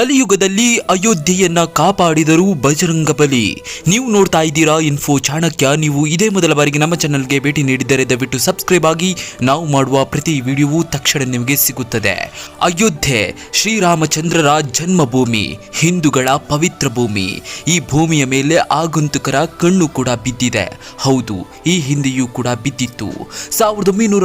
ಕಲಿಯುಗದಲ್ಲಿ ಅಯೋಧ್ಯೆಯನ್ನ ಕಾಪಾಡಿದರು ಬಜರಂಗ ಬಲಿ. ನೀವು ನೋಡ್ತಾ ಇದ್ದೀರಾ ಇನ್ಫೋ ಚಾಣಕ್ಯ. ನೀವು ಇದೇ ಮೊದಲ ಬಾರಿಗೆ ನಮ್ಮ ಚಾನಲ್ಗೆ ಭೇಟಿ ನೀಡಿದರೆ ದಯವಿಟ್ಟು ಸಬ್ಸ್ಕ್ರೈಬ್ ಆಗಿ. ನಾವು ಮಾಡುವ ಪ್ರತಿ ವಿಡಿಯೋವು ತಕ್ಷಣ ನಿಮಗೆ ಸಿಗುತ್ತದೆ. ಅಯೋಧ್ಯೆ, ಶ್ರೀರಾಮಚಂದ್ರರ ಜನ್ಮಭೂಮಿ, ಹಿಂದೂಗಳ ಪವಿತ್ರ ಭೂಮಿ. ಈ ಭೂಮಿಯ ಮೇಲೆ ಆಗಂತುಕರ ಕಣ್ಣು ಕೂಡ ಬಿದ್ದಿದೆ. ಹೌದು, ಈ ಹಿಂದೆಯೂ ಕೂಡ ಬಿದ್ದಿತ್ತು. ಸಾವಿರದ ಒಂಬೈನೂರ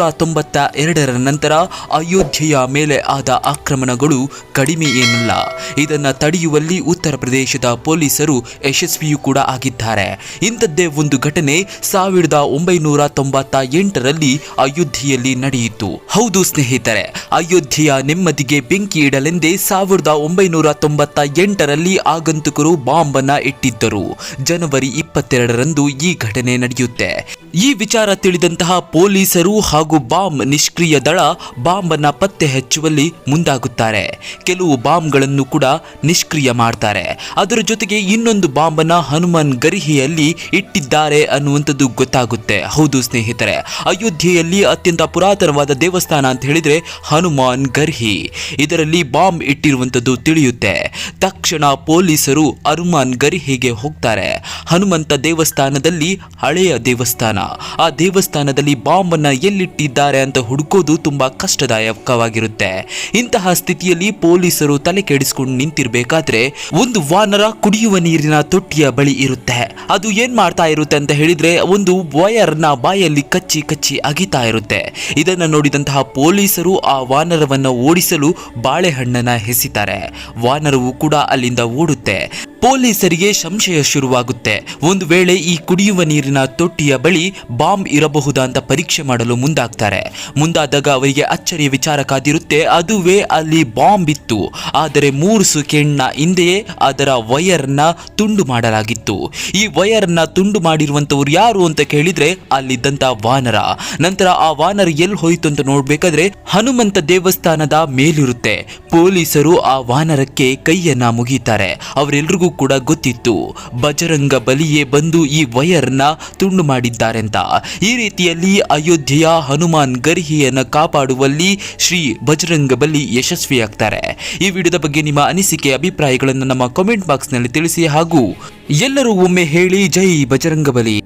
ನಂತರ ಅಯೋಧ್ಯೆಯ ಮೇಲೆ ಆದ ಆಕ್ರಮಣಗಳು ಕಡಿಮೆ ಏನಲ್ಲ. ಇದನ್ನ ತಡೆಯುವಲ್ಲಿ ಉತ್ತರ ಪ್ರದೇಶದ ಪೊಲೀಸರು ಯಶಸ್ವಿಯೂ ಕೂಡ ಆಗಿದ್ದಾರೆ. ಇಂಥದ್ದೇ ಒಂದು ಘಟನೆ ಸಾವಿರದ ಒಂಬೈನೂರ ತೊಂಬತ್ತ ಎಂಟರಲ್ಲಿ ಅಯೋಧ್ಯೆಯಲ್ಲಿ ನಡೆಯಿತು. ಹೌದು ಸ್ನೇಹಿತರೆ, ಅಯೋಧ್ಯೆಯ ನೆಮ್ಮದಿಗೆ ಬೆಂಕಿ ಇಡಲೆಂದೇ ಸಾವಿರದ ಒಂಬೈನೂರ ತೊಂಬತ್ತ ಎಂಟರಲ್ಲಿ ಆಗಂತುಕರು ಬಾಂಬನ್ನ ಇಟ್ಟಿದ್ದರು. ಜನವರಿ ಇಪ್ಪತ್ತೆರಡರಂದು ಈ ಘಟನೆ ನಡೆಯುತ್ತೆ. ಈ ವಿಚಾರ ತಿಳಿದಂತಹ ಪೊಲೀಸರು ಹಾಗೂ ಬಾಂಬ್ ನಿಷ್ಕ್ರಿಯ ದಳ ಬಾಂಬನ್ನು ಪತ್ತೆ ಹಚ್ಚುವಲ್ಲಿ ಮುಂದಾಗುತ್ತಾರೆ. ಕೆಲವು ಬಾಂಬ್ಗಳನ್ನು ಕೂಡ ನಿಷ್ಕ್ರಿಯ ಮಾಡ್ತಾರೆ. ಅದರ ಜೊತೆಗೆ ಇನ್ನೊಂದು ಬಾಂಬ್ ಅನ್ನ ಹನುಮಾನ್ ಗರಿಹಿಯಲ್ಲಿ ಇಟ್ಟಿದ್ದಾರೆ ಅನ್ನುವಂಥದ್ದು ಗೊತ್ತಾಗುತ್ತೆ. ಹೌದು ಸ್ನೇಹಿತರೆ, ಅಯೋಧ್ಯೆಯಲ್ಲಿ ಅತ್ಯಂತ ಪುರಾತನವಾದ ದೇವಸ್ಥಾನ ಅಂತ ಹೇಳಿದರೆ ಹನುಮಾನ್ ಗರ್ಹಿ. ಇದರಲ್ಲಿ ಬಾಂಬ್ ಇಟ್ಟಿರುವಂಥದ್ದು ತಿಳಿಯುತ್ತೆ. ತಕ್ಷಣ ಪೊಲೀಸರು ಹನುಮಾನ್ ಗರಿಹೆಗೆ ಹೋಗ್ತಾರೆ. ಹನುಮಂತ ದೇವಸ್ಥಾನದಲ್ಲಿ ಹಳೆಯ ದೇವಸ್ಥಾನ. ಆ ದೇವಸ್ಥಾನದಲ್ಲಿ ಬಾಂಬ್ ಅನ್ನ ಎಲ್ಲಿಟ್ಟಿದ್ದಾರೆ ಅಂತ ಹುಡುಕೋದು ತುಂಬಾ ಕಷ್ಟದಾಯಕವಾಗಿರುತ್ತೆ. ಇಂತಹ ಸ್ಥಿತಿಯಲ್ಲಿ ಪೊಲೀಸರು ತಲೆ ಕೆಡಿಸಿಕೊಂಡು ನಿಂತಿರ್ಬೇಕಾದ್ರೆ ಒಂದು ವಾನರ ಕುಡಿಯುವ ನೀರಿನ ತೊಟ್ಟಿಯ ಬಳಿ ಇರುತ್ತೆ. ಅದು ಏನ್ ಮಾಡ್ತಾ ಇರುತ್ತೆ ಅಂತ ಹೇಳಿದ್ರೆ ಒಂದು ವಯರ್ನ ಬಾಯಲ್ಲಿ ಕಚ್ಚಿ ಕಚ್ಚಿ ಅಗಿತಾ ಇರುತ್ತೆ. ಇದನ್ನ ನೋಡಿದಂತಹ ಪೊಲೀಸರು ಆ ವಾನರವನ್ನ ಓಡಿಸಲು ಬಾಳೆಹಣ್ಣನ್ನ ಹೆಸಿತಾರೆ ವಾನರವು ಕೂಡ ಅಲ್ಲಿಂದ ಓಡುತ್ತೆ. ಪೊಲೀಸರಿಗೆ ಸಂಶಯ ಶುರುವಾಗುತ್ತೆ. ಒಂದು ವೇಳೆ ಈ ಕುಡಿಯುವ ನೀರಿನ ತೊಟ್ಟಿಯ ಬಳಿ ಬಾಂಬ್ ಇರಬಹುದಾ ಅಂತ ಪರೀಕ್ಷೆ ಮಾಡಲು ಮುಂದಾಗ್ತಾರೆ. ಮುಂದಾದಾಗ ಅವರಿಗೆ ಅಚ್ಚರಿಯ ವಿಚಾರ ಕಾದಿರುತ್ತೆ. ಅದುವೇ ಅಲ್ಲಿ ಬಾಂಬ್ ಇತ್ತು. ಆದರೆ ಮೂರು ಸೆಕೆಂಡ್ನ ಹಿಂದೆಯೇ ಅದರ ವಯರ್ನ ತುಂಡು ಮಾಡಲಾಗಿತ್ತು. ಈ ವಯರ್ನ ತುಂಡು ಮಾಡಿರುವಂಥವ್ರು ಯಾರು ಅಂತ ಕೇಳಿದ್ರೆ ಅಲ್ಲಿದ್ದಂಥ ವಾನರ. ನಂತರ ಆ ವಾನರ ಎಲ್ಲಿ ಹೋಯಿತು ಅಂತ ನೋಡ್ಬೇಕಾದ್ರೆ ಹನುಮಂತ ದೇವಸ್ಥಾನದ ಮೇಲಿರುತ್ತೆ. ಪೊಲೀಸರು ಆ ವಾನರಕ್ಕೆ ಕೈಯನ್ನ ಮುಗಿತಾರೆ. ಅವರೆಲ್ರಿಗೂ ಕೂಡ ಗೊತ್ತಿತ್ತು. ಬಜರಂಗ ಬಲಿಯೇ ಬಂದು ಈ ವಯರ್ನ ತುಂಡು ಮಾಡಿದ್ದಾರೆಂತ ಈ ರೀತಿಯಲ್ಲಿ ಅಯೋಧ್ಯೆಯ ಹನುಮಾನ್ ಗರ್ಹಿಯನ್ನು ಕಾಪಾಡುವಲ್ಲಿ ಶ್ರೀ ಬಜರಂಗ ಬಲಿ ಯಶಸ್ವಿಯಾಗ್ತಾರೆ. ಈ ವಿಡಿಯೋದ ಬಗ್ಗೆ ನಿಮ್ಮ ಅನಿಸಿಕೆ, ಅಭಿಪ್ರಾಯಗಳನ್ನು ನಮ್ಮ ಕಾಮೆಂಟ್ ಬಾಕ್ಸ್ನಲ್ಲಿ ತಿಳಿಸಿ ಹಾಗೂ ಎಲ್ಲರೂ ಒಮ್ಮೆ ಹೇಳಿ ಜೈ ಬಜರಂಗ ಬಲಿ